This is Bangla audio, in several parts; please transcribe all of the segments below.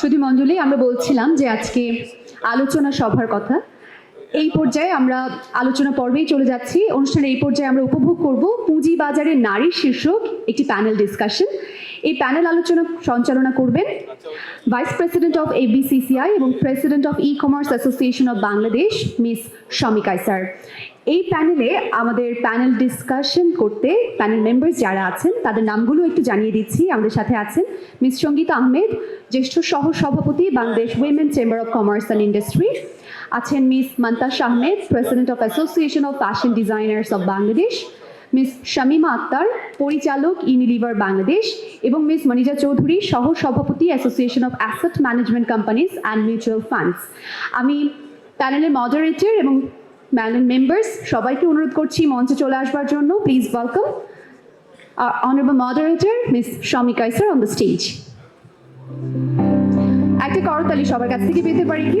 সুধী মণ্ডলী আমরা বলছিলাম যে আজকে আলোচনা সভার কথা। এই পর্যায়ে আমরা আলোচনা পর্বেই চলে যাচ্ছি। অনুষ্ঠানের এই পর্যায়ে আমরা উপভোগ করব পুঁজি বাজারে নারী শীর্ষক একটি প্যানেল ডিসকাশন এই প্যানেল আলোচনা সঞ্চালনা করবেন ভাইস প্রেসিডেন্ট অফ এবিসিসিআই এবং president of e commerce association of Bangladesh miss Shamika sir এই প্যানেলে আমাদের প্যানেল ডিসকাশন করতে প্যানেল মেম্বার্স যারা আছেন, তাদের নামগুলো একটু জানিয়ে দিচ্ছি, আমাদের সাথে আছেন মিস সঙ্গীতা আহমেদ জ্যেষ্ঠ সহ সভাপতি Bangladesh women chamber of commerce and industry আছেন miss Mantas Ahmed president of association of fashion designers of Bangladesh miss Shamima Akter পরিচালক ইউনিলিভার বাংলাদেশ এবং মিস মনিজা চৌধুরী সহ সভাপতি association of asset management companies and mutual funds আমি প্যানেলের মডারেটর এবং প্যানেল মেম্বার্স সবাইকে অনুরোধ করছি মঞ্চে চলে আসবার জন্য। Please welcome honorable moderator miss Shamika sir on the stage একটা করতালি সবার কাছ থেকে পেতে পারি কি?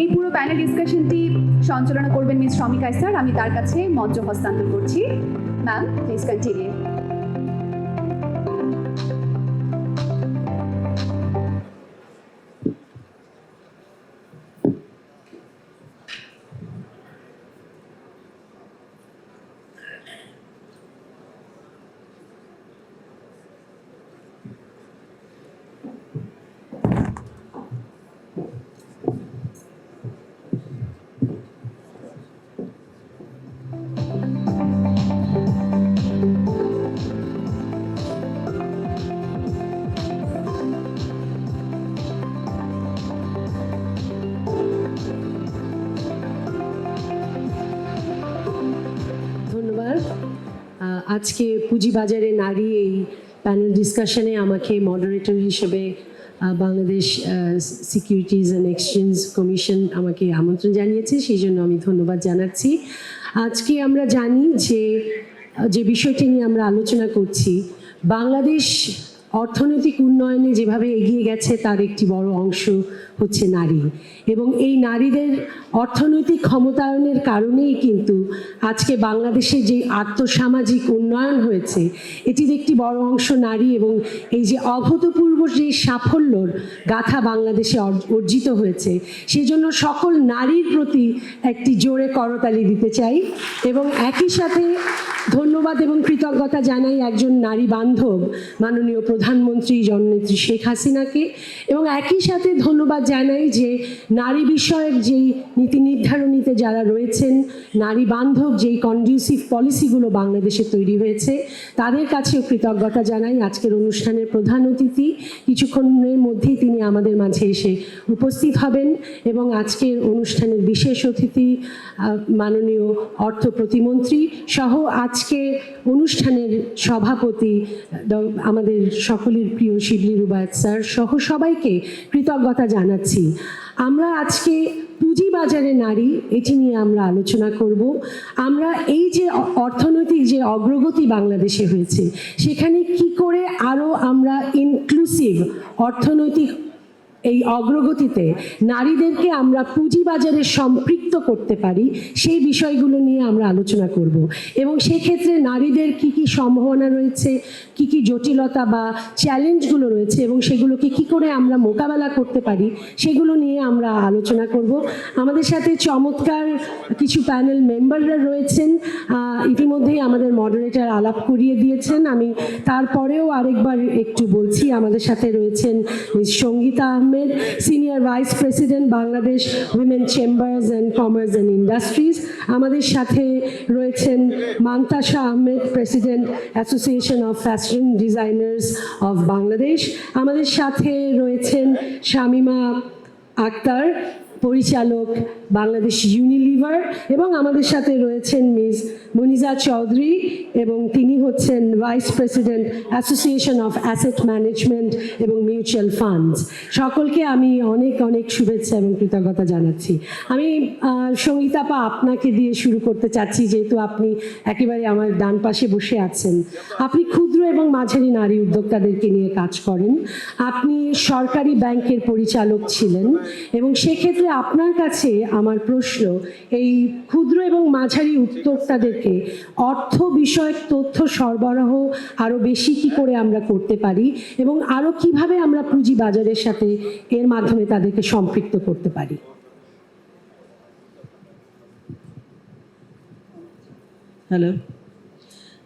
এই পুরো প্যানেল ডিসকাশনটি সঞ্চালনা করবেন মিস শমিকা স্যার আমি তার কাছে মঞ্চ হস্তান্তর করছি। ম্যাম প্লিজ কন্টিনিউ আজকে পুঁজিবাজারে নারী এই প্যানেল ডিসকাশনে আমাকে মডারেটর হিসেবে Bangladesh securities and exchange commission আমাকে আমন্ত্রণ জানিয়েছে। সেই জন্য আমি ধন্যবাদ জানাচ্ছি। আজকে আমরা জানি যে যে বিষয়টি নিয়ে আমরা আলোচনা করছি, বাংলাদেশ অর্থনৈতিক উন্নয়নে যেভাবে এগিয়ে গেছে, তার একটি বড় অংশ হচ্ছে নারী। এবং এই নারীদের অর্থনৈতিক ক্ষমতায়নের কারণেই কিন্তু আজকে বাংলাদেশে যে আর্থসামাজিক উন্নয়ন হয়েছে, এটির একটি বড় অংশ নারী এবং এই যে অভূতপূর্ব যে সাফল্যর গাথা বাংলাদেশে অর্জিত হয়েছে, সেজন্য সকল নারীর প্রতি একটি জোরে করতালি দিতে চাই এবং একই সাথে ধন্যবাদ এবং কৃতজ্ঞতা জানাই একজন নারী বান্ধব মাননীয় প্রধানমন্ত্রী জননেত্রী শেখ হাসিনাকে এবং একই সাথে ধন্যবাদ জানাই যে নারী বিষয়ক যেই নীতি নির্ধারণীতে যারা রয়েছেন, নারী বান্ধব যেই কন্ডিউসিভ পলিসিগুলো বাংলাদেশে তৈরি হয়েছে, তাদের কাছেও কৃতজ্ঞতা জানাই। আজকের অনুষ্ঠানের প্রধান অতিথি, কিছুক্ষণের মধ্যেই তিনি আমাদের মাঝে এসে উপস্থিত হবেন এবং আজকের অনুষ্ঠানের বিশেষ অতিথি মাননীয় অর্থ প্রতিমন্ত্রী সহ আজকে অনুষ্ঠানের সভাপতি আমাদের সকলের প্রিয় শিবলি রুবায়ত স্যার সহ সবাইকে কৃতজ্ঞতা জানাচ্ছি। আমরা আজকে পুঁজিবাজারে নারী, এটি নিয়ে আমরা আলোচনা করব। আমরা এই যে অর্থনৈতিক যে অগ্রগতি বাংলাদেশে হয়েছে, সেখানে কি করে আরও আমরা ইনক্লুসিভ অর্থনৈতিক এই অগ্রগতিতে নারীদেরকে আমরা পুঁজিবাজারে সম্পৃক্ত করতে পারি, সেই বিষয়গুলো নিয়ে আমরা আলোচনা করব। এবং সেক্ষেত্রে নারীদের কি কি সম্ভাবনা রয়েছে, কি কি জটিলতা বা চ্যালেঞ্জগুলো রয়েছে এবং সেগুলোকে কি করে আমরা মোকাবেলা করতে পারি, সেগুলো নিয়ে আমরা আলোচনা করব। আমাদের সাথে চমৎকার কিছু প্যানেল মেম্বাররা রয়েছেন। ইতিমধ্যেই আমাদের মডারেটর আলাপ করিয়ে দিয়েছেন। আমি তারপরেও আরেকবার একটু বলছি, আমাদের সাথে রয়েছেন Sangita Ahmed senior vice president Bangladesh women chambers and commerce and industries আমাদের সাথে রয়েছেন Mantasa Ahmed president association of fashion designers of Bangladesh আমাদের সাথে রয়েছেন শামিমা আক্তার পরিচালক বাংলাদেশ ইউনিলিভার এবং আমাদের সাথে রয়েছেন মিস মনিজা চৌধুরী এবং তিনি হচ্ছেন vice president association of asset management এবং মিউচুয়াল ফান্ডস সকলকে আমি অনেক অনেক শুভেচ্ছা এবং কৃতজ্ঞতা জানাচ্ছি। আমি সঙ্গীতাপা আপনাকে দিয়ে শুরু করতে চাচ্ছি, যেহেতু আপনি একেবারে আমার ডান পাশে বসে আছেন। আপনি ক্ষুদ্র এবং মাঝারি নারী উদ্যোক্তাদেরকে নিয়ে কাজ করেন। আপনি সরকারি ব্যাংকের পরিচালক ছিলেন এবং সেক্ষেত্রে আপনার কাছে আমার প্রশ্ন, এই ক্ষুদ্র এবং মাঝারি উদ্যোক্তাদেরকে অর্থ বিষয়ক তথ্য সরবরাহ আরও বেশি কি করে আমরা করতে পারি এবং আরও কীভাবে আমরা পুঁজি বাজারের সাথে এর মাধ্যমে তাদেরকে সম্পৃক্ত করতে পারি? হ্যালো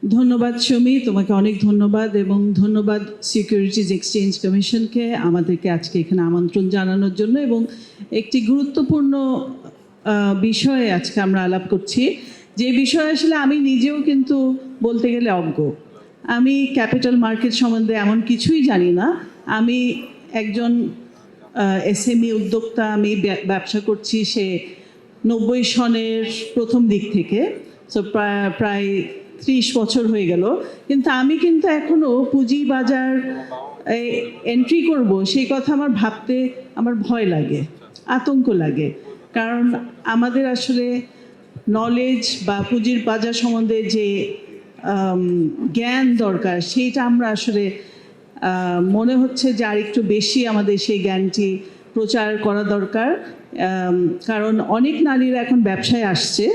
ধন্যবাদ সমী, তোমাকে অনেক ধন্যবাদ এবং ধন্যবাদ সিকিউরিটিজ এক্সচেঞ্জ কমিশনকে আমাদেরকে আজকে এখানে আমন্ত্রণ জানানোর জন্য এবং একটি গুরুত্বপূর্ণ বিষয়ে আজকে আমরা আলাপ করছি। যে বিষয়ে আসলে আমি নিজেও কিন্তু বলতে গেলে অজ্ঞ। আমি ক্যাপিটাল মার্কেট সম্বন্ধে এমন কিছুই জানি না। আমি একজন এসএমই উদ্যোক্তা, আমি ব্যবসা করছি সে নব্বই সনের প্রথম দিক থেকে। সো প্রায় প্রায় ত্রিশ বছর হয়ে গেল, কিন্তু আমি কিন্তু এখনও পুঁজি বাজার এন্ট্রি করব, সেই কথা আমার ভাবতে আমার ভয় লাগে, আতঙ্ক লাগে। কারণ আমাদের আসলে নলেজ বা পুঁজির বাজার সম্বন্ধে যে জ্ঞান দরকার, সেইটা আমরা আসলে মনে হচ্ছে যে আর একটু বেশি আমাদের সেই জ্ঞানটি প্রচার করা দরকার। কারণ অনেক নারীরা এখন ব্যবসায় আসছে।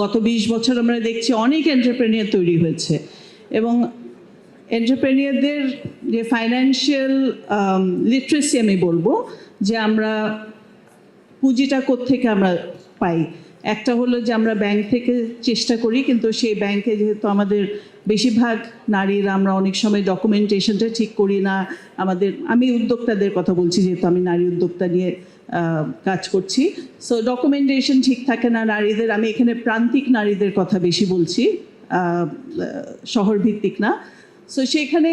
গত বিশ বছর আমরা দেখছি অনেক এন্টারপ্রেনিয়ার তৈরি হয়েছে এবং এন্টারপ্রেনিয়ারদের যে ফাইন্যান্সিয়াল লিটারেসি আমি বলব যে আমরা পুঁজিটা থেকে আমরা পাই। একটা হলো যে আমরা ব্যাংক থেকে চেষ্টা করি, কিন্তু সেই ব্যাংকে যেহেতু আমাদের বেশিরভাগ নারীরা আমরা অনেক সময় ডকুমেন্টেশনটা ঠিক করি না, আমাদের, আমি উদ্যোক্তাদের কথা বলছি যেহেতু আমি নারী উদ্যোক্তা নিয়ে কাজ করছি। সো ডকুমেন্টেশন ঠিক থাকে না নারীদের। আমি এখানে প্রান্তিক নারীদের কথা বেশি বলছি শহর ভিত্তিক না। সো সেখানে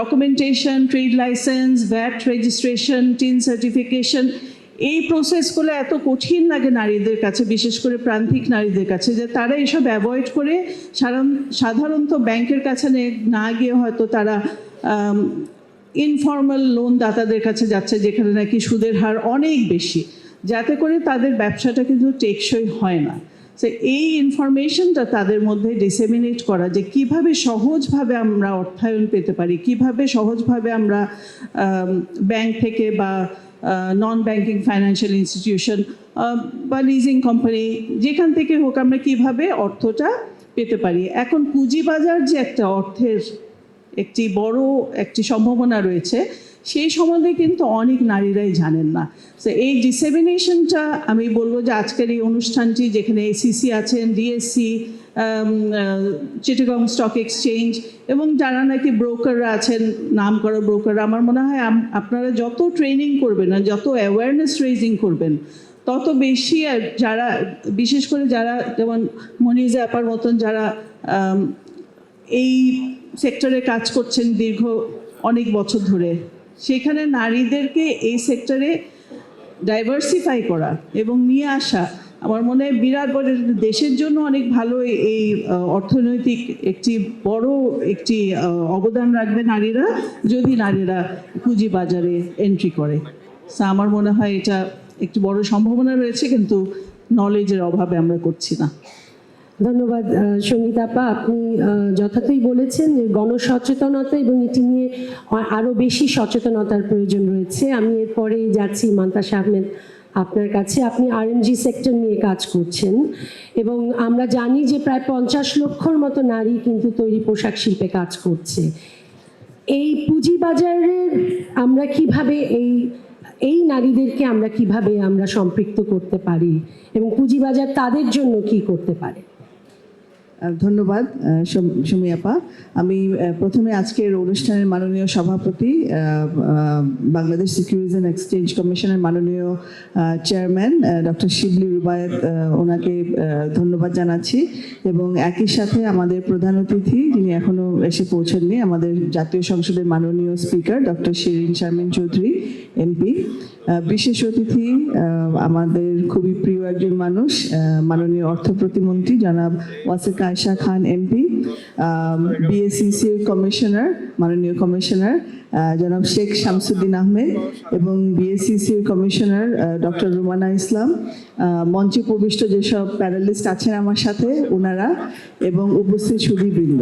documentation trade licence VAT registration TIN certification এই প্রসেসগুলো এত কঠিন লাগে নারীদের কাছে, বিশেষ করে প্রান্তিক নারীদের কাছে, যে তারা এসব অ্যাভয়েড করে সাধারণত ব্যাংকের কাছে না গিয়ে হয়তো তারা ইনফর্মাল লোন দাতাদের কাছে যাচ্ছে, যেখানে নাকি সুদের হার অনেক বেশি। যাতে করে তাদের ব্যবসাটা কিন্তু টেকসই হয় না। তো এই ইনফরমেশনটা তাদের মধ্যে ডিসেমিনেট করা যে কীভাবে সহজভাবে আমরা অর্থায়ন পেতে পারি, কীভাবে সহজভাবে আমরা ব্যাংক থেকে বা নন ব্যাংকিং ফাইন্যান্সিয়াল ইনস্টিটিউশন বা লিজিং কোম্পানি যেখান থেকে হোক আমরা কীভাবে অর্থটা পেতে পারি। এখন পুঁজিবাজার যে একটা অর্থের একটি বড়, একটি সম্ভাবনা রয়েছে। সেই সম্বন্ধে কিন্তু অনেক নারীরাই জানেন না। তো এই ডিসেমিনেশনটা আমি বলব যে আজকের এই অনুষ্ঠানটি যেখানে এসিসি আছেন ডিএসসি চিটাগং স্টক এক্সচেঞ্জ এবং যারা নাকি ব্রোকাররা আছেন নাম করা ব্রোকাররা আমার মনে হয় আপনারা যত ট্রেনিং করবেন আর যত অ্যাওয়ারনেস রেজিং করবেন, তত বেশি যারা, বিশেষ করে যারা যেমন মনিজা আপার মতন যারা এই সেক্টরে কাজ করছেন দীর্ঘ অনেক বছর ধরে। সেখানে নারীদেরকে এই সেক্টরে ডাইভার্সিফাই করা এবং নিয়ে আসা আমার মনে হয় বিরাট বড় দেশের জন্য অনেক ভালো এই- অর্থনৈতিক একটি বড় একটি অবদান রাখবে নারীরা যদি নারীরা পুঁজি বাজারে এন্ট্রি করে। আমার মনে হয় এটা একটি বড় সম্ভাবনা রয়েছে কিন্তু নলেজের অভাবে আমরা করছি না। ধন্যবাদ আহ, সঙ্গীতা আপা। আপনি যথার্থই বলেছেন যে গণসচেতনতা এবং এটি নিয়ে আরও বেশি সচেতনতার প্রয়োজন রয়েছে। আমি এরপরে যাচ্ছি মান্তাস আহমেদ আপনার কাছে। আপনি আরএমজি সেক্টর নিয়ে কাজ করছেন এবং আমরা জানি যে প্রায় পঞ্চাশ লক্ষর মতো নারী কিন্তু তৈরি পোশাক শিল্পে কাজ করছে। এই পুঁজিবাজারের আমরা কীভাবে এই এই নারীদেরকে আমরা কীভাবে আমরা সম্পৃক্ত করতে পারি এবং পুঁজিবাজার তাদের জন্য কি করতে পারে? ধন্যবাদ আহ, সম- সুমি আপা আমি প্রথমে আজকের অনুষ্ঠানের মাননীয় সভাপতি বাংলাদেশ সিকিউরিটিজ অ্যান্ড এক্সচেঞ্জ কমিশনের মাননীয় চেয়ারম্যান ডক্টর শিবলি রুবায়ত ওনাকে ধন্যবাদ জানাচ্ছি। এবং একই সাথে আমাদের প্রধান অতিথি যিনি এখনও এসে পৌঁছাননি আমাদের জাতীয় সংসদের মাননীয় speaker doctor Shirin Sharmin Chowdhury MP. বিশেষ অতিথি আমাদের খুবই প্রিয় একজন মানুষ মাননীয় অর্থ প্রতিমন্ত্রী জনাব ওয়াসিক আয়শা খান, এমপি বিএসিসির কমিশনার, মাননীয় কমিশনার জনাব শেখ শামসুদ্দিন আহমেদ এবং বিএসিসির কমিশনার ডক্টর রুমানা ইসলাম মঞ্চে প্রবিষ্ট যেসব প্যানেলিস্ট আছেন আমার সাথে ওনারা এবং উপস্থিত সুধীবৃন্দ।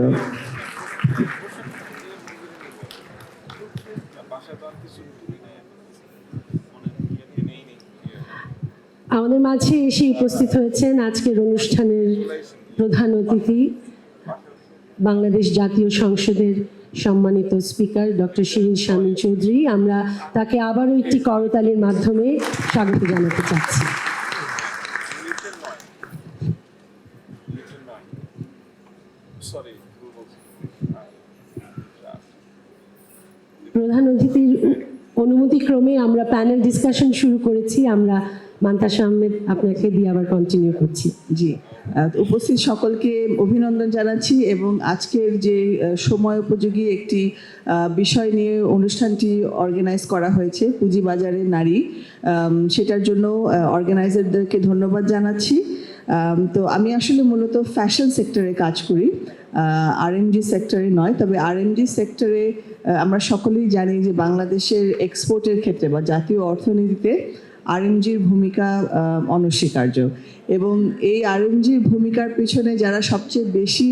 আমাদের মাঝে এসে উপস্থিত হয়েছেন আজকের অনুষ্ঠানের প্রধান অতিথি বাংলাদেশ জাতীয় সংসদের সম্মানিত স্পিকার ডক্টর শিরিন শামীম চৌধুরী। আমরা তাকে আবারও একটি করতালির মাধ্যমে স্বাগত জানাতে চাচ্ছি। প্রধান অতিথির অনুমতিক্রমে আমরা প্যানেল ডিসকাশন শুরু করেছি। আমরা মান্তাস আহমেদ আপনাকে দিয়ে আবার কন্টিনিউ করছি। জি উপস্থিত সকলকে অভিনন্দন জানাচ্ছি এবং আজকের যে সময় উপযোগী একটি বিষয় নিয়ে অনুষ্ঠানটি অর্গানাইজ করা হয়েছে পুঁজিবাজারের নারী। সেটার জন্য অর্গানাইজারদেরকে ধন্যবাদ জানাচ্ছি। তো আমি আসলে মূলত ফ্যাশন সেক্টরে কাজ করি আরএমজি সেক্টরে নয়, তবে আরএমজি সেক্টরে আমরা সকলেই জানি যে বাংলাদেশের এক্সপোর্টের ক্ষেত্রে বা জাতীয় অর্থনীতিতে আরএমজির ভূমিকা অনস্বীকার্য। এবং এই আরএমজির ভূমিকার পিছনে যারা সবচেয়ে বেশি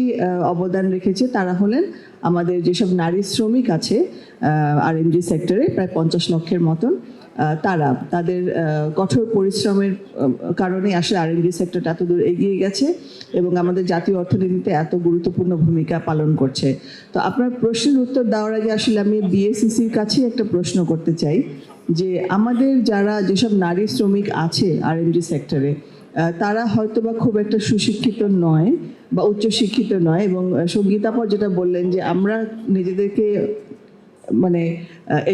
অবদান রেখেছে, তারা হলেন আমাদের যেসব নারী শ্রমিক আছে আরএমজি সেক্টরে, প্রায় পঞ্চাশ লক্ষের মতন তারা। তাদের কঠোর পরিশ্রমের কারণে আসলে আরএমজি সেক্টরটা এত দূর এগিয়ে গেছে এবং আমাদের জাতীয় অর্থনীতিতে এত গুরুত্বপূর্ণ ভূমিকা পালন করছে। তো আপনার প্রশ্নের উত্তর দেওয়ার আগে আসলে আমি বিএসসিসির কাছেই একটা প্রশ্ন করতে চাই। যে আমাদের যারা যেসব নারী শ্রমিক আছে আরএমজি সেক্টরে তারা হয়তো বা খুব একটা সুশিক্ষিত নয় বা উচ্চশিক্ষিত নয় এবং সঙ্গীতাপর যেটা বললেন যে আমরা নিজেদেরকে মানে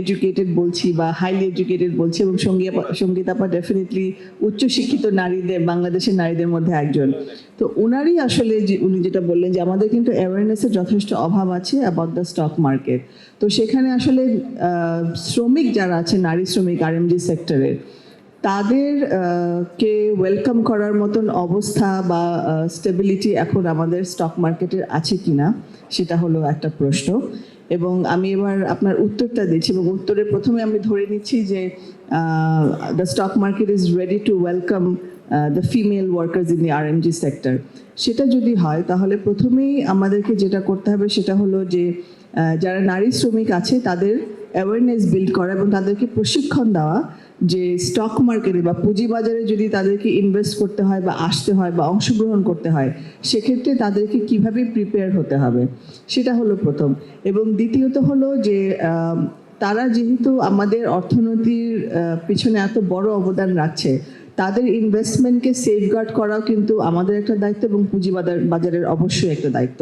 এডুকেটেড বলছি বা হাইলি এডুকেটেড বলছি এবং সঙ্গী সঙ্গীতাপা ডেফিনেটলি উচ্চশিক্ষিত নারীদের, বাংলাদেশের নারীদের মধ্যে একজন। তো ওনারই আসলে উনি যেটা বললেন যে, আমাদের কিন্তু অ্যাওয়ারনেসের যথেষ্ট অভাব আছে অ্যাবাউট দ্য স্টক মার্কেট তো সেখানে আসলে শ্রমিক যারা আছে, নারী শ্রমিক আর আরএমজি সেক্টরের তাদের কে ওয়েলকাম করার মতন অবস্থা বা স্টেবিলিটি এখন আমাদের স্টক মার্কেটের আছে কিনা, সেটা হলো একটা প্রশ্ন। এবং আমি এবার আপনার উত্তরটা দিচ্ছি এবং উত্তরে প্রথমে আমি ধরে নিচ্ছি যে the stock market is ready to welcome the female workers in the R RMG sector সেটা যদি হয়, তাহলে প্রথমেই আমাদেরকে যেটা করতে হবে সেটা হলো যে যারা নারী শ্রমিক আছে, তাদের অ্যাওয়ারনেস বিল্ড করা এবং তাদেরকে প্রশিক্ষণ দেওয়া। যে স্টক মার্কেটে বা পুঁজিবাজারে যদি তাদেরকে ইনভেস্ট করতে হয় বা আসতে হয় বা অংশগ্রহণ করতে হয়, সেক্ষেত্রে তাদেরকে কীভাবে প্রিপেয়ার হতে হবে? সেটা হলো প্রথম। এবং দ্বিতীয়ত হলো যে তারা যেহেতু আমাদের অর্থনীতির পিছনে এত বড় অবদান রাখছে, তাদের ইনভেস্টমেন্টকে সেফগার্ড করাও কিন্তু আমাদের একটা দায়িত্ব এবং পুঁজিবাজার, বাজারের অবশ্যই একটা দায়িত্ব।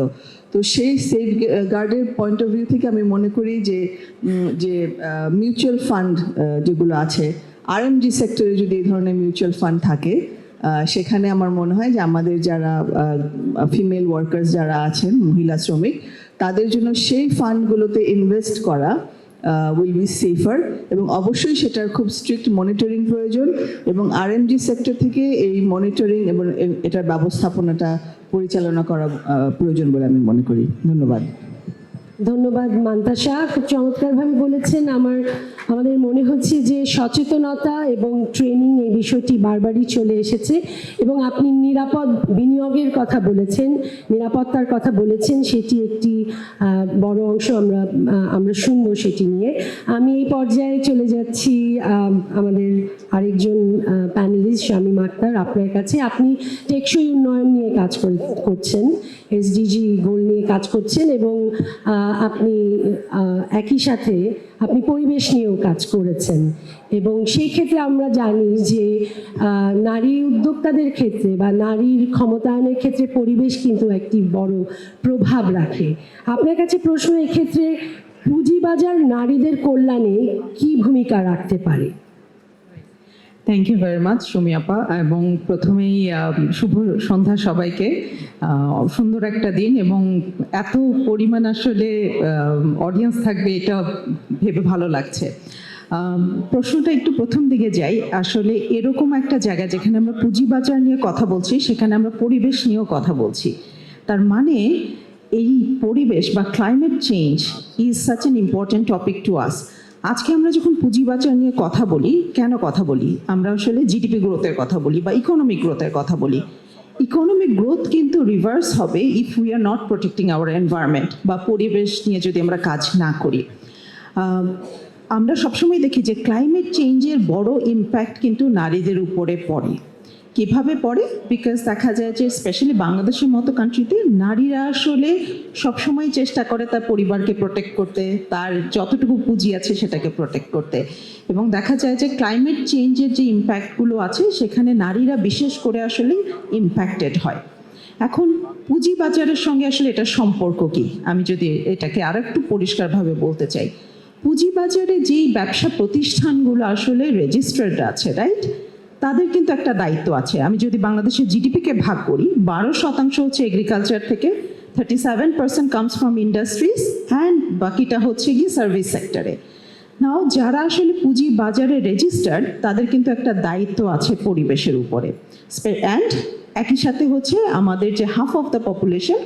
তো সেই সেফ গার্ডের পয়েন্ট অফ ভিউ থেকে আমি মনে করি যে যে মিউচুয়াল ফান্ড যেগুলো আছে আরএমজি সেক্টরে যদি এই ধরনের মিউচুয়াল ফান্ড থাকে সেখানে আমার মনে হয় যে আমাদের যারা ফিমেল ওয়ার্কার্স যারা আছেন, মহিলা শ্রমিক, তাদের জন্য সেই ফান্ডগুলোতে ইনভেস্ট করা উইল বি সেফার এবং অবশ্যই সেটার খুব স্ট্রিক্ট মনিটরিং প্রয়োজন এবং আরএমজি সেক্টর থেকে এই মনিটরিং এবং এটার ব্যবস্থাপনাটা পরিচালনা করা প্রয়োজন বলে আমি মনে করি। ধন্যবাদ। ধন্যবাদ মান্তাসা। খুব চমৎকারভাবে বলেছেন আমার আমাদের মনে হচ্ছে যে সচেতনতা এবং ট্রেনিং এই বিষয়টি বারবারই চলে এসেছে এবং আপনি নিরাপদ বিনিয়োগের কথা বলেছেন, নিরাপত্তার কথা বলেছেন, সেটি একটি বড় অংশ আমরা আমরা শুনব সেটি নিয়ে। আমি এই পর্যায়ে চলে যাচ্ছি আমাদের আরেকজন প্যানেলিস্ট শামীম আক্তার আপনার কাছে। আপনি টেকসই উন্নয়ন নিয়ে কাজ করছেন এসডিজি গোল নিয়ে কাজ করছেন এবং আপনি একই সাথে আপনি পরিবেশ নিয়েও কাজ করেছেন। এবং সেই ক্ষেত্রে আমরা জানি যে নারী উদ্যোক্তাদের ক্ষেত্রে বা নারীর ক্ষমতায়নের ক্ষেত্রে পরিবেশ কিন্তু একটি বড় প্রভাব রাখে। আপনার কাছে প্রশ্ন এক্ষেত্রে পুঁজিবাজার নারীদের কল্যাণে কি ভূমিকা রাখতে পারে? Thank you very much Sumi আপা, এবং প্রথমেই শুভ সন্ধ্যা সবাইকে। সুন্দর একটা দিন এবং এত পরিমাণ আসলে অডিয়েন্স থাকবে, এটা ভেবে ভালো লাগছে। প্রশ্নটা একটু প্রথম দিকে যাই। আসলে এরকম একটা জায়গা যেখানে আমরা পুঁজিবাজার নিয়ে কথা বলছি, সেখানে আমরা পরিবেশ নিয়েও কথা বলছি। তার মানে এই পরিবেশ বা climate change is such an important topic to us আজকে আমরা যখন পুঁজিবাজার নিয়ে কথা বলি, কেন কথা বলি? আমরা আসলে জিডিপি গ্রোথের কথা বলি বা ইকোনমিক গ্রোথের কথা বলি। ইকোনমিক গ্রোথ কিন্তু রিভার্স হবে if we are not protecting our environment বা পরিবেশ নিয়ে যদি আমরা কাজ না করি। আমরা সবসময় দেখি যে ক্লাইমেট চেঞ্জের বড় ইম্প্যাক্ট কিন্তু নারীদের উপরে পড়ে। কীভাবে পড়ে? বিকজ দেখা যায় যে স্পেশালি বাংলাদেশের মতো কান্ট্রিতে নারীরা আসলে সবসময় চেষ্টা করে তার পরিবারকে প্রোটেক্ট করতে, তার যতটুকু পুঁজি আছে সেটাকে প্রোটেক্ট করতে। এবং দেখা যায় যে ক্লাইমেট চেঞ্জের যে ইম্প্যাক্টগুলো আছে, সেখানে নারীরা বিশেষ করে আসলে ইম্প্যাক্টেড হয়। এখন পুঁজিবাজারের সঙ্গে আসলে এটার সম্পর্ক কি? আমি যদি এটাকে আর একটু পরিষ্কারভাবে বলতে চাই। পুঁজিবাজারে যেই ব্যবসা প্রতিষ্ঠানগুলো আসলে রেজিস্টার্ড আছে রাইট তাদের কিন্তু একটা দায়িত্ব আছে। আমি যদি বাংলাদেশের জিডিপিকে ভাগ করি, বারো শতাংশ হচ্ছে এগ্রিকালচার থেকে thirty seven percent comes from industries and বাকিটা হচ্ছে গিয়ে সার্ভিস সেক্টরে নাও যারা আসলে পুঁজি বাজারে রেজিস্টার্ড তাদের কিন্তু একটা দায়িত্ব আছে পরিবেশের উপরে। অ্যান্ড একই সাথে হচ্ছে আমাদের যে half of the population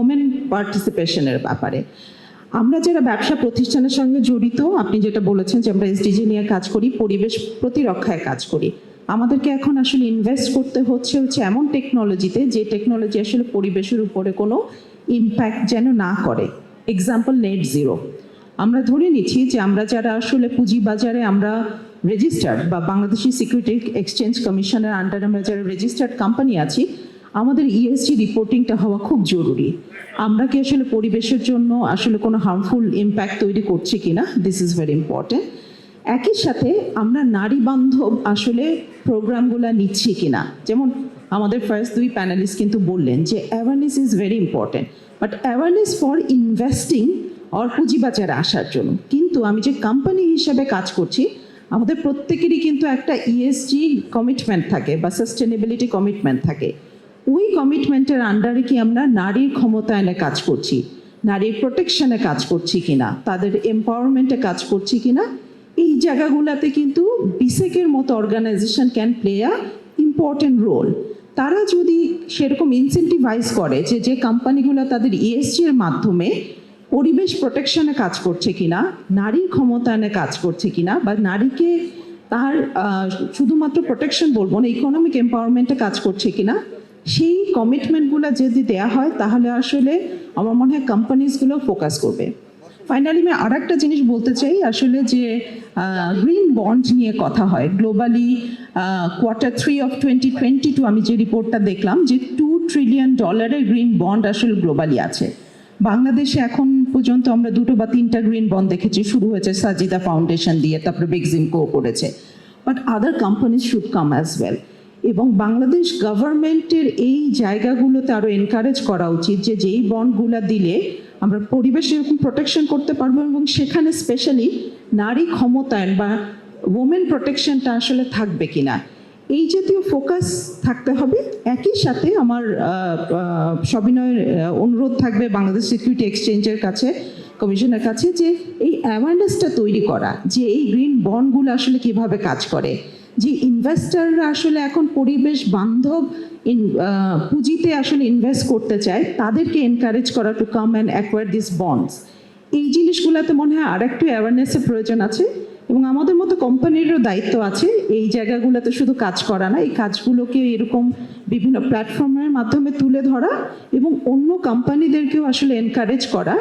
women পার্টিসিপেশনের ব্যাপারে। আমরা যারা ব্যবসা প্রতিষ্ঠানের সঙ্গে জড়িত, আপনি যেটা বলেছেন যে আমরা এসডিজি নিয়ে কাজ করি, পরিবেশ প্রতিরক্ষায় কাজ করি। আমাদেরকে এখন আসলে ইনভেস্ট করতে হচ্ছে হচ্ছে এমন টেকনোলজিতে যে টেকনোলজি আসলে পরিবেশের উপরে কোনো ইম্প্যাক্ট যেন না করে। এক্সাম্পল নেট জিরো আমরা ধরে নিচ্ছি যে আমরা যারা আসলে পুঁজিবাজারে আমরা রেজিস্টার্ড বা বাংলাদেশি সিকিউরিটি এক্সচেঞ্জ কমিশনের আন্ডারে আমরা যারা রেজিস্টার্ড কোম্পানি আছি, আমাদের E ইএসজি রিপোর্টিংটা হওয়া খুব জরুরি। আমরা কি আসলে পরিবেশের জন্য আসলে কোনো হার্মফুল ইম্প্যাক্ট তৈরি করছি কিনা? দিস ইজ ভেরি ইম্পর্টেন্ট একই সাথে আমরা নারী বান্ধব আসলে প্রোগ্রামগুলো নিচ্ছি কিনা? যেমন আমাদের ফার্স্ট দুই প্যানেলিস্ট কিন্তু বললেন যে awareness is very important but awareness for investing or পুঁজিবাজারে আসার জন্য। কিন্তু আমি যে কোম্পানি হিসাবে কাজ করছি, আমাদের প্রত্যেকেরই কিন্তু একটা ইএসজি কমিটমেন্ট থাকে বা সাস্টেনেবিলিটি কমিটমেন্ট থাকে। ওই কমিটমেন্টের আন্ডারে কি আমরা নারীর ক্ষমতায়নে কাজ করছি, নারীর প্রোটেকশনে কাজ করছি কিনা, তাদের এম্পাওয়ারমেন্টে কাজ করছি কিনা জায়গাগুলোতে কিন্তু বিসেকের মতো organisation can play a important role তারা যদি সেরকম ইনসেন্টিভাইজ করে যে যে কোম্পানিগুলো তাদের ইএসজি এর মাধ্যমে পরিবেশ প্রোটেকশনে কাজ করছে কিনা নারীর ক্ষমতায়নে কাজ করছে কিনা, বা নারীকে তার শুধুমাত্র প্রোটেকশন বলব না ইকোনমিক এম্পাওয়ারমেন্টে কাজ করছে কিনা, সেই কমিটমেন্টগুলো যদি দেয়া হয়, তাহলে আসলে আমার মনে হয় কোম্পানিজগুলো ফোকাস করবে। ফাইনালি আমি আর একটা জিনিস বলতে চাই আসলে যে গ্রিন বন্ড নিয়ে কথা হয়। Globally quarter three of twenty twenty two আমি যে রিপোর্টটা দেখলাম যে টু ট্রিলিয়ন ডলারের গ্রিন বন্ড আসলে গ্লোবালি আছে। বাংলাদেশে এখন পর্যন্ত আমরা দুটো বা তিনটা গ্রিন বন্ড দেখেছি। শুরু হয়েছে সাজিদা ফাউন্ডেশন দিয়ে, তারপরে বেগজিমকো করেছে। But other companies should come as well এবং বাংলাদেশ গভর্নমেন্টের এই জায়গাগুলোতে আরও এনকারেজ করা উচিত যে, যেই বন্ডগুলো দিলে আমরা পরিবেশ এরকম প্রোটেকশন করতে পারব এবং সেখানে স্পেশালি নারী ক্ষমতায়ন বা ওমেন প্রোটেকশনটা আসলে থাকবে কিনা। এই জাতীয় ফোকাস থাকতে হবে। একই সাথে আমার সবিনয়ের অনুরোধ থাকবে বাংলাদেশ সিকিউরিটি এক্সচেঞ্জের কাছে, কমিশনের কাছে যে এই অ্যাওয়ারনেসটা তৈরি করা, যে এই গ্রিন বন্ডগুলো আসলে কীভাবে কাজ করে। যে ইনভেস্টাররা আসলে এখন পরিবেশ বান্ধব পুঁজিতে আসলে ইনভেস্ট করতে চায়, তাদেরকে এনকারেজ করা to come and acquire this bonds এই জিনিসগুলোতে মনে হয় আর একটু অ্যাওয়ারনেসের প্রয়োজন আছে এবং আমাদের মতো কোম্পানিরও দায়িত্ব আছে, এই জায়গাগুলোতে শুধু কাজ করা না, এই কাজগুলোকে এরকম বিভিন্ন প্ল্যাটফর্মের মাধ্যমে তুলে ধরা এবং অন্য কোম্পানিদেরকেও আসলে এনকারেজ করা,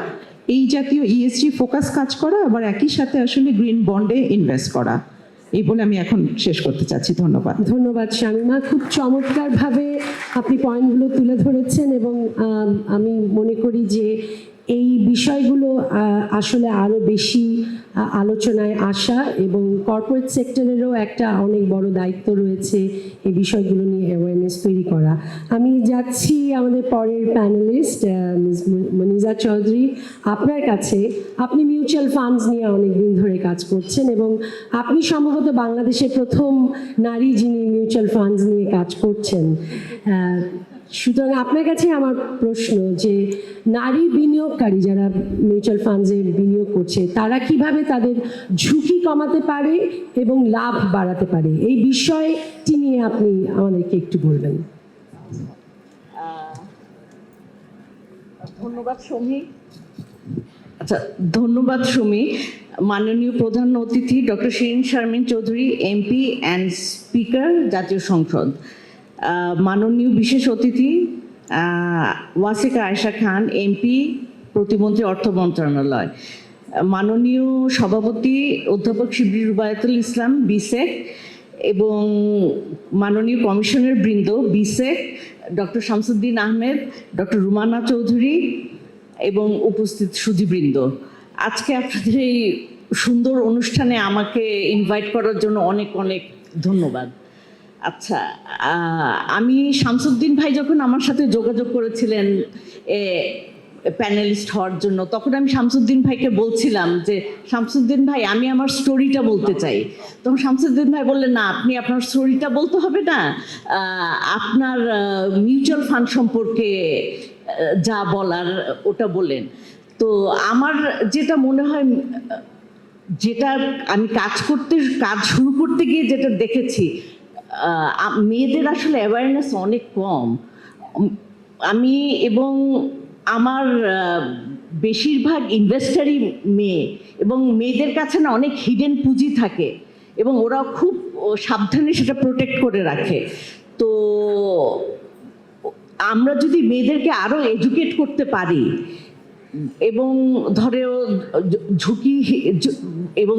এই জাতীয় ইএসজি ফোকাস কাজ করা, আবার একই সাথে আসলে গ্রিন বন্ডে ইনভেস্ট করা। এই বলে আমি এখন শেষ করতে চাচ্ছি। ধন্যবাদ। ধন্যবাদ, শামিমা। খুব চমৎকারভাবে আপনি পয়েন্টগুলো তুলে ধরেছেন এবং আমি মনে করি যে এই বিষয়গুলো আসলে আরও বেশি আলোচনায় আসা এবং কর্পোরেট সেক্টরেরও একটা অনেক বড় দায়িত্ব রয়েছে এই বিষয়গুলো নিয়ে অ্যাওয়ারনেস তৈরি করা। আমি যাচ্ছি আমাদের পরের প্যানেলিস্ট মনিজা চৌধুরী। আপনার কাছে আপনি মিউচুয়াল ফান্ডস নিয়ে অনেকদিন ধরে কাজ করছেন এবং আপনি সম্ভবত বাংলাদেশের প্রথম নারী যিনি মিউচুয়াল ফান্ডস নিয়ে কাজ করছেন। সুতরাং আপনার কাছে আমার প্রশ্ন যে নারী বিনিয়োগকারী যারা মিউচুয়াল ফান্ডসে বিনিয়োগ করছে তারা কীভাবে তাদের ঝুঁকি কমাতে পারে এবং লাভ বাড়াতে পারে? এই বিষয়টি নিয়ে আপনি আমাদেরকে একটু বলবেন। ধন্যবাদ সমী। আচ্ছা ধন্যবাদ সুমি। মাননীয় প্রধান অতিথি doctor Shirin Sharmin Chowdhury MP and speaker Jatiya Sangsad. মাননীয় বিশেষ অতিথি ওয়াসিকা আয়শা খান, এমপি, প্রতিমন্ত্রী অর্থ মন্ত্রণালয়। মাননীয় সভাপতি, অধ্যাপক শিবির রুবায়তুল ইসলাম, বিসেক, এবং মাননীয় কমিশনের বৃন্দ, বিসেক, ডক্টর শামসুদ্দিন আহমেদ, ডক্টর রুমানা চৌধুরী, এবং উপস্থিত সুধীবৃন্দ। আজকে আপনাদের এই সুন্দর অনুষ্ঠানে আমাকে ইনভাইট করার জন্য অনেক অনেক ধন্যবাদ। আচ্ছা আমি শামসুদ্দিন ভাই যখন আমার সাথে যোগাযোগ করেছিলেন প্যানেলিস্ট হওয়ার জন্য, তখন আমি শামসুদ্দিন ভাইকে বলছিলাম যে, শামসুদ্দিন ভাই, আমি আমার স্টোরিটা বলতে চাই। তখন শামসুদ্দিন ভাই বললেন, না, আপনি আপনার স্টোরিটা বলতে হবে না। আপনার মিউচুয়াল ফান্ড সম্পর্কে যা বলার, ওটা বলেন। তো আমার যেটা মনে হয়, যেটা আমি কাজ করতে, কাজ শুরু করতে গিয়ে যেটা দেখেছি মেয়েদের আসলে অ্যাওয়ারনেস অনেক কম। আমি এবং আমার বেশিরভাগ ইনভেস্টারই মেয়ে এবং মেয়েদের কাছে না অনেক হিডেন পুঁজি থাকে এবং ওরা খুব সাবধানে সেটা প্রোটেক্ট করে রাখে। তো আমরা যদি মেয়েদেরকে আরও এডুকেট করতে পারি এবং ধরে ঝুঁকি এবং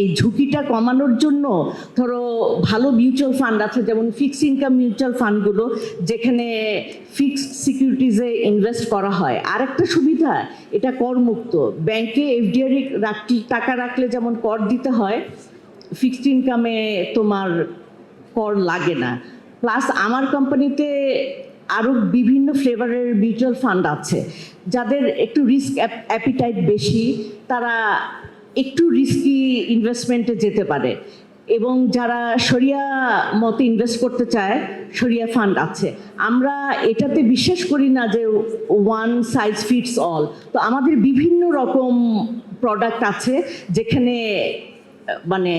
এই ঝুঁকিটা কমানোর জন্য ধরো ভালো মিউচুয়াল ফান্ড আছে, যেমন ফিক্সড ইনকাম মিউচুয়াল ফান্ডগুলো যেখানে ফিক্সড সিকিউরিটিজে ইনভেস্ট করা হয়। আর একটা সুবিধা, এটা করমুক্ত। ব্যাংকে এফডিআর টাকা রাখলে যেমন কর দিতে হয় ফিক্সড ইনকামে তোমার কর লাগে না। প্লাস আমার কোম্পানিতে আরও বিভিন্ন ফ্লেভারের মিউচুয়াল ফান্ড আছে। যাদের একটু রিস্ক অ্যাপিটাইট বেশি, তারা একটু রিস্কি ইনভেস্টমেন্টে যেতে পারে। এবং যারা শরিয়া মতে ইনভেস্ট করতে চায় শরিয়া ফান্ড আছে। আমরা এটাতে বিশ্বাস করি না যে ওয়ান সাইজ ফিটস অল তো আমাদের বিভিন্ন রকম প্রোডাক্ট আছে, যেখানে মানে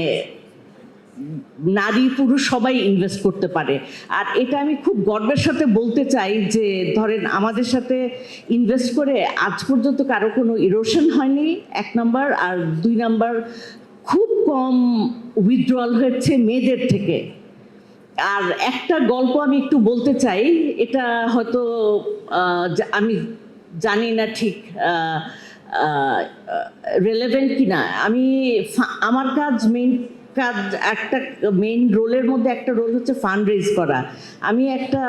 নারী পুরুষ সবাই ইনভেস্ট করতে পারে। আর এটা আমি খুব গর্বের সাথে বলতে চাই যে, ধরেন আমাদের সাথে ইনভেস্ট করে আজ পর্যন্ত কারও কোনো ইরোশন হয়নি, এক নাম্বার, আর দুই নাম্বার, খুব কম উইথড্রল হয়েছে মেয়েদের থেকে। আর একটা গল্প আমি একটু বলতে চাই, এটা হয়তো আমি জানি না ঠিক রেলেভেন্ট কিনা। আমি আমার কাজ মেইন কাজ একটা মেইন রোলের মধ্যে একটা রোল হচ্ছে ফান্ড রেজ করা। আমি একটা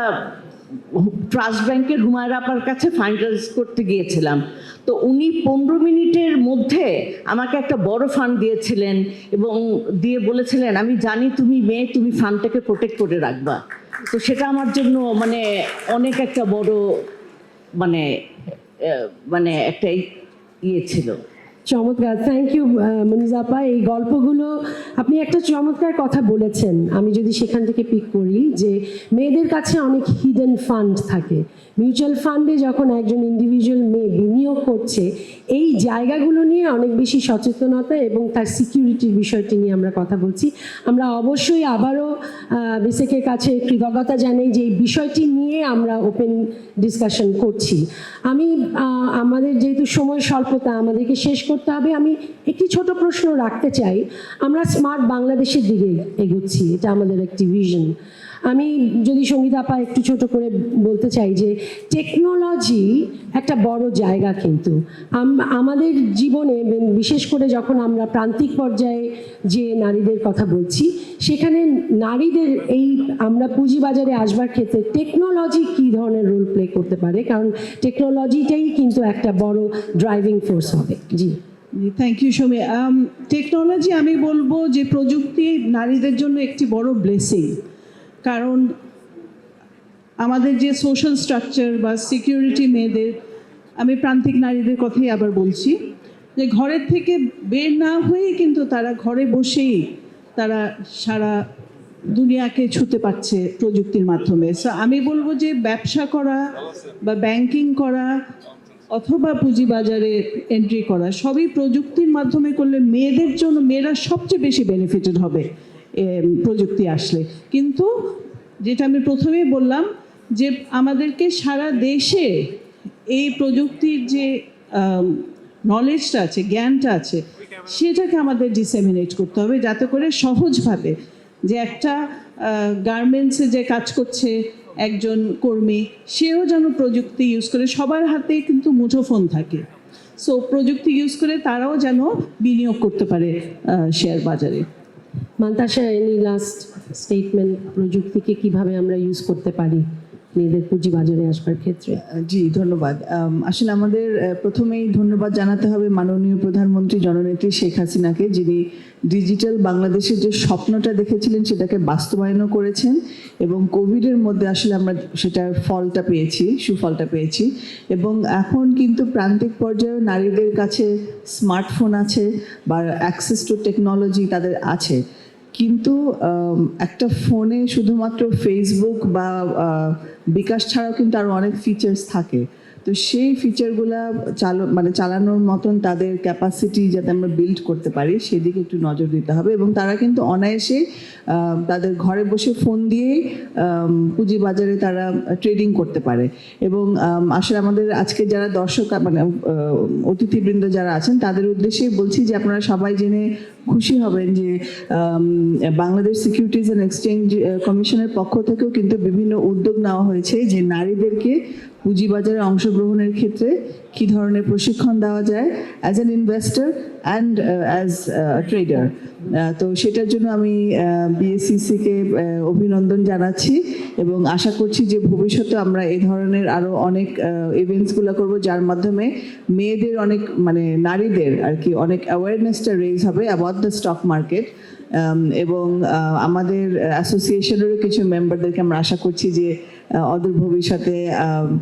ট্রাস্ট ব্যাংকের হুমায়রা আপার কাছে ফান্ড রেজ করতে গিয়েছিলাম। তো উনি পনেরো মিনিটের মধ্যে আমাকে একটা বড় ফান্ড দিয়েছিলেন এবং দিয়ে বলেছিলেন, আমি জানি তুমি মেয়ে, তুমি ফান্ডটাকে প্রোটেক্ট করে রাখবা। তো সেটা আমার জন্য মানে অনেক একটা বড় মানে মানে একটা ইয়ে ছিল। চমৎকার। থ্যাংক ইউ মনিজাপা। এই গল্পগুলো, আপনি একটা চমৎকার কথা বলেছেন। আমি যদি সেখান থেকে পিক করি যে মেয়েদের কাছে অনেক হিডেন ফান্ড থাকে। মিউচুয়াল ফান্ডে যখন একজন ইন্ডিভিজুয়াল মেয়ে বিনিয়োগ করছে, এই জায়গাগুলো নিয়ে অনেক বেশি সচেতনতা এবং তার সিকিউরিটির বিষয়টি নিয়ে আমরা কথা বলছি। আমরা অবশ্যই আবারও বিসেকের কাছে কৃতজ্ঞতা জানাই যে এই বিষয়টি নিয়ে আমরা ওপেন ডিসকাশন করছি। আমি আমাদের যেহেতু সময় স্বল্পতা, আমাদেরকে শেষ করতে হবে, আমি একটি ছোট প্রশ্ন রাখতে চাই। আমরা স্মার্ট বাংলাদেশের দিকে এগোচ্ছি, এটা আমাদের একটি ভিশন আমি যদি সঙ্গীতা আপা একটু ছোট করে বলতে চাই যে টেকনোলজি একটা বড় জায়গা কিন্তু। আমাদের জীবনে বিশেষ করে যখন আমরা প্রান্তিক পর্যায়ে যে নারীদের কথা বলছি, সেখানে নারীদের এই আমরা পুঁজিবাজারে আসবার ক্ষেত্রে টেকনোলজি কী ধরনের রোল প্লে করতে পারে? কারণ টেকনোলজিটাই কিন্তু একটা বড় ড্রাইভিং ফোর্স হবে। জি। থ্যাংক ইউ সৌমি টেকনোলজি আমি বলব যে প্রযুক্তি নারীদের জন্য একটি বড় ব্লেসিং কারণ আমাদের যে সোশ্যাল স্ট্রাকচার বা সিকিউরিটি মেয়েদের, আমি প্রান্তিক নারীদের কথাই আবার বলছি, যে ঘরের থেকে বের না হয়েই কিন্তু তারা ঘরে বসেই তারা সারা দুনিয়াকে ছুতে পারছে প্রযুক্তির মাধ্যমে। সো আমি বলব যে ব্যবসা করা বা ব্যাংকিং করা অথবা পুঁজিবাজারে এন্ট্রি করা, সবই প্রযুক্তির মাধ্যমে করলে মেয়েদের জন্য, মেয়েরা সবচেয়ে বেশি বেনিফিটেড হবে। প্রযুক্তি আসলে। কিন্তু যেটা আমি প্রথমেই বললাম যে আমাদেরকে সারা দেশে এই প্রযুক্তির যে নলেজটা আছে, জ্ঞানটা আছে, সেটাকে আমাদের ডিসেমিনেট করতে হবে যাতে করে সহজভাবে যে একটা গার্মেন্টসে যে কাজ করছে একজন কর্মী, সেও যেন প্রযুক্তি ইউজ করে, সবার হাতে কিন্তু মুঠোফোন থাকে। সো প্রযুক্তি ইউজ করে তারাও যেন বিনিয়োগ করতে পারে শেয়ার বাজারে। মান্তাসা এনি লাস্ট স্টেটমেন্ট প্রযুক্তিকে কীভাবে আমরা ইউজ করতে পারি? মেয়েদের পুঁজিবাজারে আসবার ক্ষেত্রে। জি, ধন্যবাদ। আসলে আমাদের প্রথমেই ধন্যবাদ জানাতে হবে মাননীয় প্রধানমন্ত্রী জননেত্রী শেখ হাসিনাকে, যিনি ডিজিটাল বাংলাদেশের যে স্বপ্নটা দেখেছিলেন সেটাকে বাস্তবায়নও করেছেন এবং কোভিডের মধ্যে আসলে আমরা সেটার ফলটা পেয়েছি, সুফলটা পেয়েছি। এবং এখন কিন্তু প্রান্তিক পর্যায়ে নারীদের কাছে স্মার্টফোন আছে বা অ্যাক্সেস টু টেকনোলজি তাদের আছে। কিন্তু একটা ফোনে শুধুমাত্র ফেসবুক বা বিকাশ ছাড়াও কিন্তু আরও অনেক ফিচার্স থাকে। তো সেই ফিচারগুলা চালো মানে চালানোর মতন তাদের ক্যাপাসিটি যাতে আমরা বিল্ড করতে পারি সেদিকে একটু নজর দিতে হবে এবং তারা কিন্তু অনায়াসে তাদের ঘরে বসে ফোন দিয়েই আম, পুঁজিবাজারে তারা ট্রেডিং করতে পারে। এবং আসলে আমাদের আজকে যারা দর্শক মানে অতিথিবৃন্দ যারা আছেন তাদের উদ্দেশ্যে বলছি যে আপনারা সবাই জেনে খুশি হবেন যে বাংলাদেশ সিকিউরিটিজ অ্যান্ড এক্সচেঞ্জ কমিশনের পক্ষ থেকেও কিন্তু বিভিন্ন উদ্যোগ নেওয়া হয়েছে যে নারীদেরকে পুঁজিবাজারে অংশগ্রহণের ক্ষেত্রে কি ধরনের প্রশিক্ষণ দেওয়া যায় as an investor and as trader তো সেটার জন্য আমি বিএসসিসিকে অভিনন্দন জানাচ্ছি এবং আশা করছি যে ভবিষ্যতে আমরা এই ধরনের আরও অনেক ইভেন্টসগুলো করব যার মাধ্যমে মেয়েদের অনেক মানে নারীদের আর কি অনেক অ্যাওয়ারনেসটা রেজ হবে অ্যাবাউট দ্য স্টক মার্কেট এবং আমাদের অ্যাসোসিয়েশনেরও কিছু মেম্বারদেরকে আমরা আশা করছি যে অদূর ভবিষ্যতে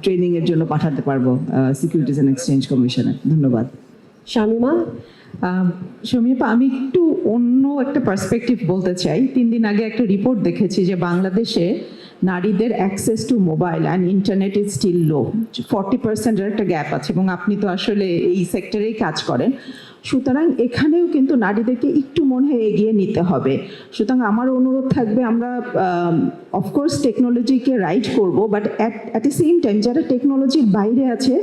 ট্রেনিংয়ের এর জন্য পাঠাতে পারব সিকিউরিটিজ অ্যান্ড এক্সচেঞ্জ কমিশনে ধন্যবাদ। শামিমা? সমীপা, আমি একটু অন্য একটা পার্সপেক্টিভ বলতে চাই। তিন দিন আগে একটা রিপোর্ট দেখেছি যে বাংলাদেশে নারীদের access to mobile and internet is still low forty পার্সেন্টের একটা গ্যাপ আছে এবং আপনি তো আসলে এই সেক্টরেই কাজ করেন। সুতরাং এখানেও কিন্তু নারীদেরকে একটু মনে হয় এগিয়ে নিতে হবে। সুতরাং আমার অনুরোধ থাকবে, আমরা অফকোর্স টেকনোলজিকে রাইড করব but at at the same time যারা টেকনোলজির বাইরে আছে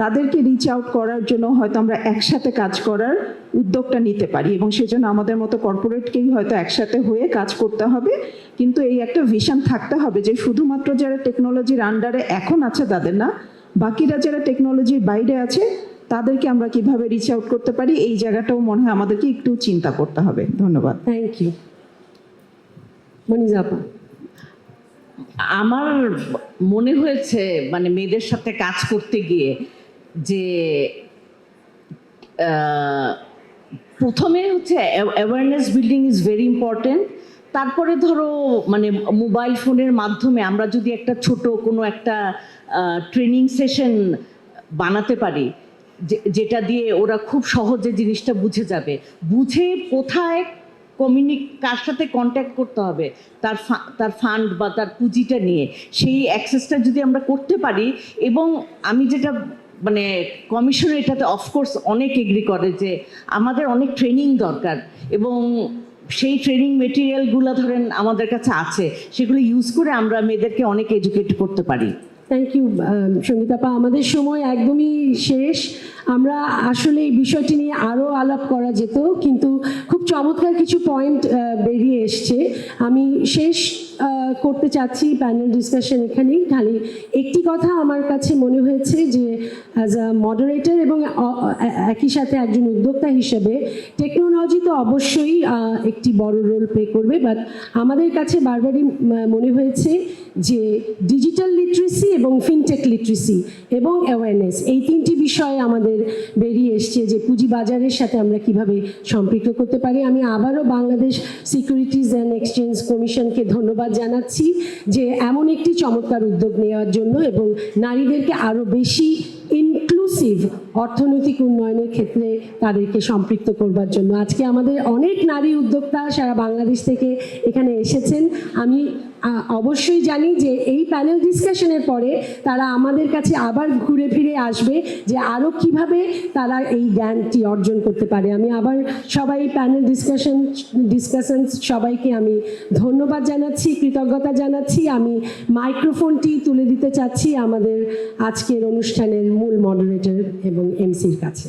তাদেরকে রিচ আউট করার জন্য হয়তো আমরা একসাথে কাজ করার উদ্যোগটা নিতে পারি এবং সেজন্য আমাদের মতো কর্পোরেটকেই হয়তো একসাথে হয়ে কাজ করতে হবে। কিন্তু এই একটা ভিশন থাকতে হবে যে শুধুমাত্র যারা টেকনোলজির আন্ডারে এখন আছে তাদের না বাকিরা যারা টেকনোলজির বাইরে আছে তাদেরকে আমরা কীভাবে রিচ আউট করতে পারি এই জায়গাটাও মনে হয় আমাদেরকে একটু চিন্তা করতে হবে। ধন্যবাদ। থ্যাংক ইউ মনিজাপা। আমার মনে হয়েছে মানে মেয়েদের সাথে কাজ করতে গিয়ে যে প্রথমে হচ্ছে awareness building is very important তারপরে ধরো মানে মোবাইল ফোনের মাধ্যমে আমরা যদি একটা ছোট কোনো একটা ট্রেনিং সেশন বানাতে পারি যেটা দিয়ে ওরা খুব সহজে জিনিসটা বুঝে যাবে। বুঝে কোথায় কমিউনি কার সাথে কন্ট্যাক্ট করতে হবে, তার তার ফান্ড বা তার পুঁজিটা নিয়ে। সেই অ্যাক্সেসটা যদি আমরা করতে পারি, এবং আমি যেটা মানে কমিশন এটাতে অফকোর্স অনেক এগ্রি করে যে আমাদের অনেক ট্রেনিং দরকার এবং সেই ট্রেনিং মেটেরিয়ালগুলো ধরেন আমাদের কাছে আছে, সেগুলো ইউজ করে আমরা মেয়েদেরকে অনেক এডুকেট করতে পারি। থ্যাংক ইউ সঙ্গীতাপা আমাদের সময় একদমই শেষ। আমরা আসলে এই বিষয়টি নিয়ে আরও আলাপ করা যেত, কিন্তু খুব চমৎকার কিছু পয়েন্ট বেরিয়ে এসছে। আমি শেষ করতে চাচ্ছি প্যানেল ডিসকাশন এখানেই। খালি একটি কথা আমার কাছে মনে হয়েছে যে অ্যাজ আ মডারেটর এবং একই সাথে একজন উদ্যোক্তা হিসেবে টেকনোলজি তো অবশ্যই একটি বড় রোল প্লে করবে। বাট আমাদের কাছে বারবারই মনে হয়েছে যে ডিজিটাল লিটারেসি এবং ফিনটেক লিটারেসি এবং অ্যাওয়ারনেস এই তিনটি বিষয় আমাদের বেরিয়ে এসছে যে পুঁজিবাজারের সাথে আমরা কীভাবে সম্পৃক্ত করতে পারি। আমি আবারও বাংলাদেশ সিকিউরিটিজ অ্যান্ড এক্সচেঞ্জ কমিশনকে ধন্যবাদ জানাচ্ছি যে এমন একটি চমৎকার উদ্যোগ নেওয়ার জন্য এবং নারীদেরকে আরও বেশি ইনক্লুসিভ অর্থনৈতিক উন্নয়নের ক্ষেত্রে তাদেরকে সম্পৃক্ত করবার জন্য। আজকে আমাদের অনেক নারী উদ্যোক্তা সারা বাংলাদেশ থেকে এখানে এসেছেন। আমি অবশ্যই জানি যে এই প্যানেল ডিসকাশনের পরে তারা আমাদের কাছে আবার ঘুরে ফিরে আসবে যে আরও কীভাবে তারা এই জ্ঞানটি অর্জন করতে পারে। আমি আবার সবাই প্যানেল ডিসকাশন ডিসকাশন সবাইকে আমি ধন্যবাদ জানাচ্ছি, কৃতজ্ঞতা জানাচ্ছি। আমি মাইক্রোফোনটি তুলে দিতে চাচ্ছি আমাদের আজকের অনুষ্ঠানের মূল মডারেটর এবং এমসির কাছে।